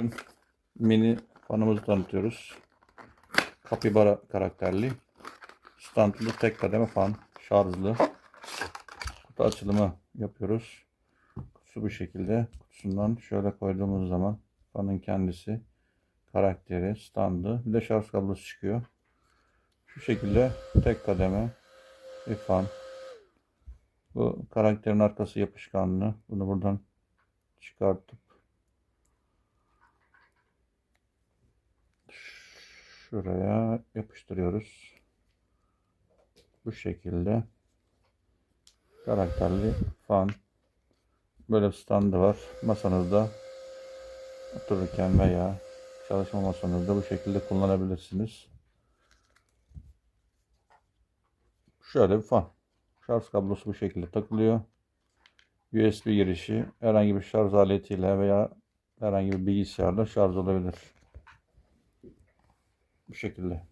Bugün mini fanımızı tanıtıyoruz. Capybara karakterli. Standlı tek kademe fan. Şarjlı. Kutu açılımı yapıyoruz. Kutusu bu şekilde. Kutusundan şöyle koyduğumuz zaman fanın kendisi, karakteri, standı, bir de şarj kablosu çıkıyor. Şu şekilde tek kademe bir fan. Bu karakterin arkası yapışkanlı. Bunu buradan çıkartıp şuraya yapıştırıyoruz. Bu şekilde karakterli fan böyle standı var. Masanızda otururken veya çalışma masanızda bu şekilde kullanabilirsiniz. Şöyle bir fan. Şarj kablosu bu şekilde takılıyor. USB girişi herhangi bir şarj aletiyle veya herhangi bir bilgisayarla şarj olabilir. Bu şekilde.